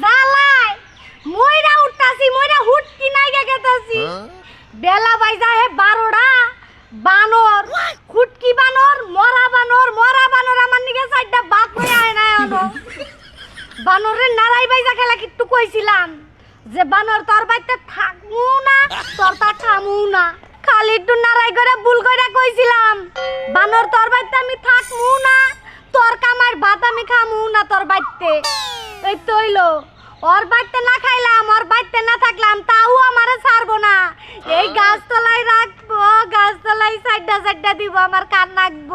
জ্বালায় মইরা উঠতাছি মইরা হুটকি নাইগা গেতাছি। বেলা বাইজা হে বারোটা। বানর খুটকি বানর মরা বানর মরা বানর আমার নিকে চারটা বাপ হয়ে আয় না এনো বানরের নারাই বাইজা খেলা কিট্টু কইছিলাম যে বানর তোর বাইতে থাকমু না তোর তা থামু না। খালি একটু নারাই করে ভুল করে কইছিলাম বানর তোর বাইতে আমি থাকমু না তোর কামার ভাত আমি খামু না তোর বাইতে এই তো হইল। ওর বাইতে না খাইলাম ওর বাইতে না থাকলাম তাও আমারে ছাড়বো না। এই গাছতলায় রাখব গাছতলায় সাইডটা সাইডটা দিব আমার কান রাখব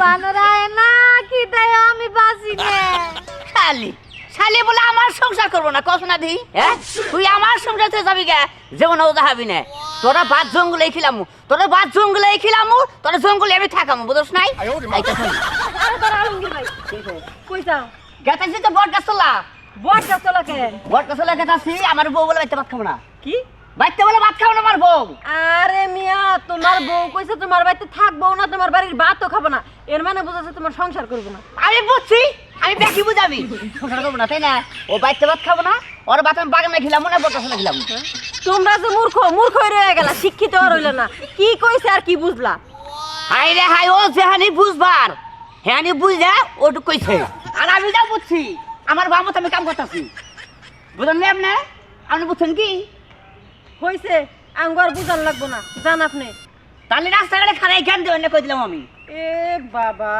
বানরায় না কি দেয় আমি বাঁচি নে। শালি শালি বলে আমার সংসার করব না কস না দি হ্যাঁ? তুই আমার সংসার থেকে যাবি গে যেমন ও যাবি না। তোরা বাদ জঙ্গলে খিলাম তোরা বাদ জঙ্গলে খিলাম তোরা জঙ্গলে আমি থাকাম বুঝছ নাই? আরে তোর আলমগীর ভাই কই যাও? গেতাছি তো বট গাছতলা। বট গাছতলা কে বট গাছতলা গেতাছি আমার বউ বলে বাইতে ভাত খাব না। কি? বাইতে বলে ভাত খাব না আমার বউ। আরে মিয়া তোমার বউ কইছে তোমার বাড়িতে থাকব না তোমার বাড়ির ভাতও খাব না। এর মানে বুঝাচ্ছে তোমার সংসার করব না। আমি বুঝছি আমি বেশি বুঝাবি। সংসার করব না তাই না? ও বাইতে ভাত খাব না ওর ভাত আমি বাগানে খিলাম না বট গাছতলা খিলাম। তোমরা যে মূর্খ মূর্খ রয়ে গেলা শিক্ষিত আর হইলে না। কি কইছে আর কি বুঝলা? হাই রে হাই ও যেহানি হ্যানি বুঝলে ওটুক কইছে। আর আমি যা বুঝছি আমার বামত আমি কাম করতেছি। বুঝলেন না আপনি? আপনি বুঝছেন কি? হইছে আঙ্গর বুঝান লাগবো না জান আপনি। তাহলে রাস্তাঘাটে খারাই দেবেন কই দিলাম আমি। এ বাবা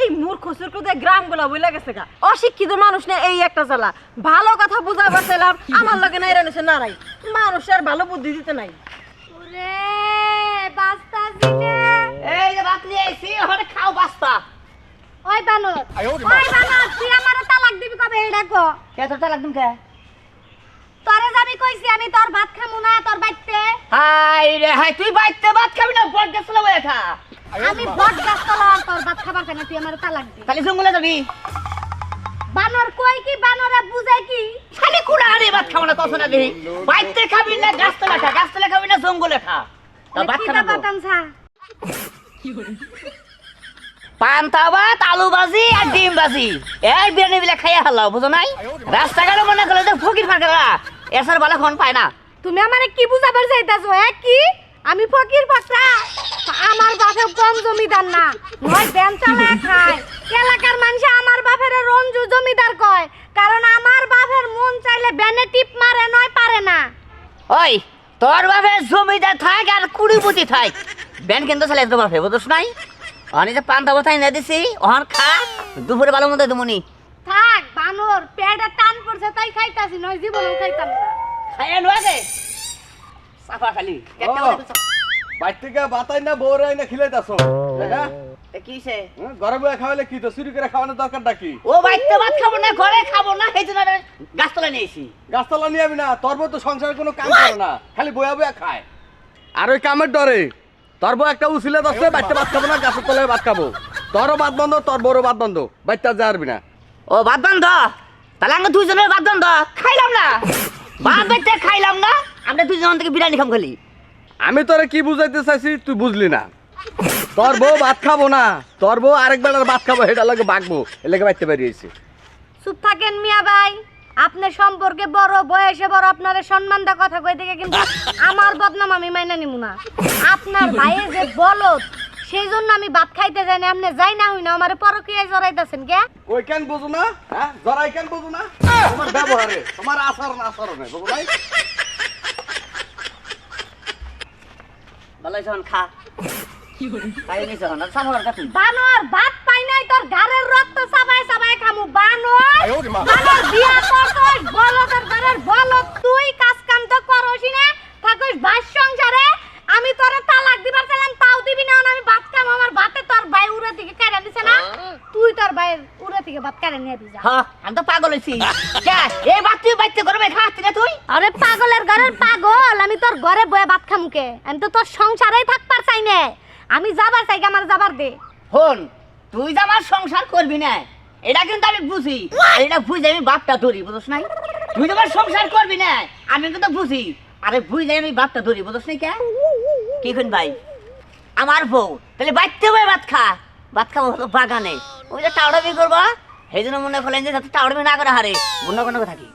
এই মূর্খ সুরকুদে গ্রামগুলা বইলা গেছে গা। অশিক্ষিত মানুষ না এই একটা জ্বালা। ভালো কথা বুঝাবার চাইলাম আমার লগে নাই রানিছে নারাই। মানুষের ভালো বুদ্ধি দিতে নাই। এই যে ভাত নিয়ে এসি ওখানে খাও বাস্তা ওই বানর। ওই বানর তুই আমারে তালাক দিবি কবে এইটা কো। কে তোর তালাক দিম কে? তোরে যাবি কইছি আমি তোর ভাত খামু না তোর বাইতে। হাই রে হাই তুই বাইতে ভাত খাবি না বট গেছিল বলে খা আমি বট গাছ তলার তোর ভাত খাবার কেন তুই আমারে তালাক দি তাহলে জঙ্গলে যাবি? বানর কই কি বানরে বুঝাই কি? খালি কুড়া হারে ভাত খাব না কত না দেখি বাইতে খাবি না গাছতলা খা গাছতলা খাবি না জঙ্গলে খা তা ভাত কি খাবি। বাতাম ছা পান্তা ভাত আলু ভাজি আর ডিম ভাজি এই বিরিয়ানি বিলা খাইয়া হালাও বুঝো নাই? রাস্তাঘাটে মনে করলে যে ফকির ফাঁকরা এসার বালা খন পায় না। তুমি আমারে কি বুঝাবার চাইতাছো হ্যাঁ কি? আমি ফকির ফাকরা আমার বাপে কম জমিদার না। নয় ব্যান চালা খায় এলাকার মানুষ আমার বাপের রঞ্জু জমিদার কয়। কারণ আমার বাপের মন চাইলে ব্যানে টিপ মারে নয় পারে না। ওই তোর বাপে জমিদার থাক আর কুড়িপুতি থাক ব্যান কিন্তু চালে তোর বাপে বুঝোস নাই? অনেক যে পান্তা ভাত না দিছি ওহান খা দুপুরে ভালো মতো দুমনি। থাক বানর পেটে টান পড়ছে তাই খাইতাছি নয় জীবনেও খাইতাম না। খাইয়া নোয়াকে সাফা খালি। বাইর থেকে বাতাই না বউরাই না খিলাই দাস কিসে ঘরে বয়ে খাওয়ালে কি তো চুরি করে খাওয়ানোর দরকারটা কি? ও বাইতে ভাত খাব না ঘরে খাব না সেই জন্য গাছতলা নিয়েছি গাছতলা নিয়ে যাবি না তোর তো সংসারে কোনো কাম করে না খালি বয়া বয়া খায়। আর ওই কামের ডরে। তোর বউ একটা উচিলে দশে বাচ্চা ভাত খাব না গাছের তলায় ভাত খাব। তোরও ভাত বন্ধ তোর বড় ভাত বন্ধ বাচ্চা যা পারবি না। ও ভাত বন্ধ? তাহলে আমরা দুজনের ভাত বন্ধ? খাইলাম না। ভাত বেটে খাইলাম না আমরা দুজন থেকে বিরিয়ানি খাম খালি। আমি তোরে কি বুঝাইতে চাইছি তুই বুঝলি না। তোর বউ ভাত খাব না তোর বউ আরেক বেলার ভাত খাব সেটা লাগে বাঁকবো এলাকে বাড়তে বেরিয়েছে চুপ থাকেন মিয়া ভাই। আপনার সম্পর্কে বড় বয়সে বড় আপনার সম্মান দা কথা কই থেকে কিন্তু আমার বদনাম আমি মাইনা নিমু না। আপনার ভাইয়ের যে বলদ সেই জন্য আমি ভাত খাইতে যাই না আপনি যাই না হই না আমার পরকীয়ায় জড়াইতেছেন কে? ওই কেন বুঝো না? হ্যাঁ জরাই কেন বুঝো না? তোমার ব্যবহারে তোমার আচরণ আচরণে বুঝো নাই? ভালো যখন খা খাই নিছ না সামর কাটি বানর ভাত নাই তোর গারের রক্ত সাবাই সাবাই খামু। বানর বানর বিয়া করছস বলদের ঘরের বলদ তুই কাজ কাম তো করসি না। থাকস বাস সংসারে। আমি তোরে তালাক দিবার চাইলাম তাও দিবি না আমি ভাত খাম আমার ভাতে তোর ভাই উড়ে থেকে কেড়ে দিছে না। তুই তোর ভাইয়ের উড়ে থেকে ভাত কেড়ে নিয়ে দিস হ্যাঁ আমি তো পাগল হইছি। এই ভাত তুই বাইতে করবে খাচ্ছি না তুই? আরে পাগলের ঘরের পাগল আমি তোর ঘরে বয়ে ভাত খামুকে আমি তো তোর সংসারেই থাকবার চাই না। আমি যাবার চাই আমার যাবার দে। হন তুই যে আমার সংসার করবি না। এটা কিন্তু আমি বুঝি। এটা বুঝে আমি বাপটা ধরি বুঝছ নাই? তুই যে আমার সংসার করবি না। আমি কিন্তু বুঝি। আরে বুঝে আমি বাপটা ধরি বুঝছ নাই কে? কি খুন ভাই? আমার বউ। তাহলে বাইতে হবে ভাত খা। ভাত খাব হলো বাগানে। ওই যে টাউডা বি করবা, সেই জন্য মনে করলেন যে যাতে টাউরবি না করে হারে। বন্য কোনো থাকি